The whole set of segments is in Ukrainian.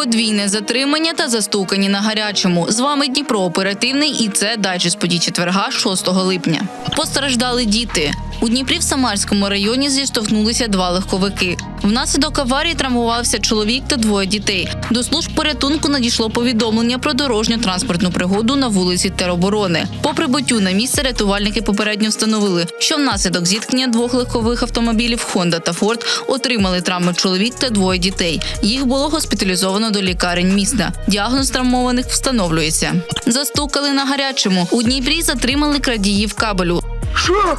Подвійне затримання та застукані на гарячому. З вами Дніпро оперативний і це дайджест подій четверга 6 липня. Постраждали діти. У Дніпрі в Самарському районі зіштовхнулися два легковики. Внаслідок аварії травмувався чоловік та двоє дітей. До служб порятунку надійшло повідомлення про дорожню транспортну пригоду на вулиці Тероборони. По прибуттю на місце рятувальники попередньо встановили, що внаслідок зіткнення двох легкових автомобілів Honda та Ford отримали травми чоловік та двоє дітей. Їх було госпіталізовано до лікарень міста. Діагноз травмованих встановлюється. Застукали на гарячому. У Дніпрі затримали крадіїв кабелю. Что?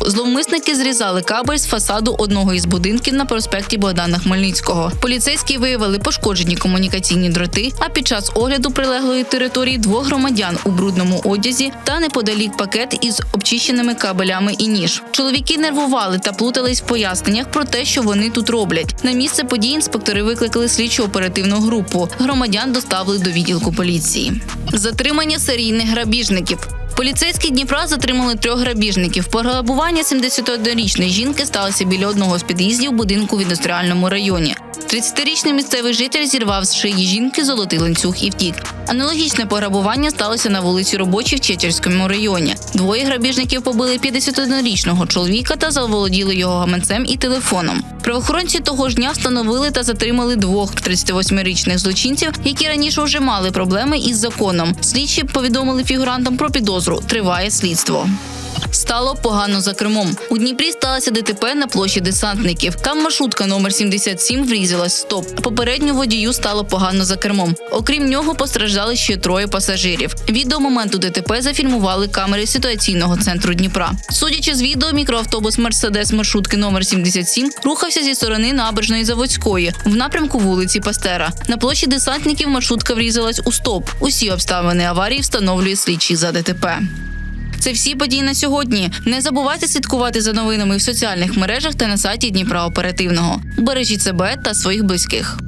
Зловмисники зрізали кабель з фасаду одного із будинків на проспекті Богдана Хмельницького. Поліцейські виявили пошкоджені комунікаційні дроти. А під час огляду прилеглої території двох громадян у брудному одязі та неподалік пакет із обчищеними кабелями і ніж. Чоловіки нервували та плутались в поясненнях про те, що вони тут роблять. На місце події інспектори викликали слідчу оперативну групу. Громадян доставили до відділку поліції. Затримання серійних грабіжників. Поліцейські Дніпра затримали трьох грабіжників. Пограбування 71-річної жінки сталося біля одного з під'їздів будинку в індустріальному районі. 30-річний місцевий житель зірвав з шиї жінки золотий ланцюг і втік. Аналогічне пограбування сталося на вулиці Робочій в Чечерському районі. Двоє грабіжників побили 51-річного чоловіка та заволоділи його гаманцем і телефоном. Правоохоронці того ж дня встановили та затримали двох 38-річних злочинців, які раніше вже мали проблеми із законом. Слідчі повідомили фігурантам про підозру. Триває слідство. Стало погано за кермом. У Дніпрі сталося ДТП на площі десантників. Там маршрутка номер 77 врізалась в стоп. Попередньо водію стало погано за кермом. Окрім нього, постраждали ще троє пасажирів. Відео моменту ДТП зафільмували камери ситуаційного центру Дніпра. Судячи з відео, мікроавтобус Мерседес маршрутки номер 77 рухався зі сторони набережної Заводської в напрямку вулиці Пастера. На площі десантників маршрутка врізалась у стоп. Усі обставини аварії встановлює слідчий за ДТП. Це всі події на сьогодні. Не забувайте слідкувати за новинами в соціальних мережах та на сайті Дніпра Оперативного. Бережіть себе та своїх близьких.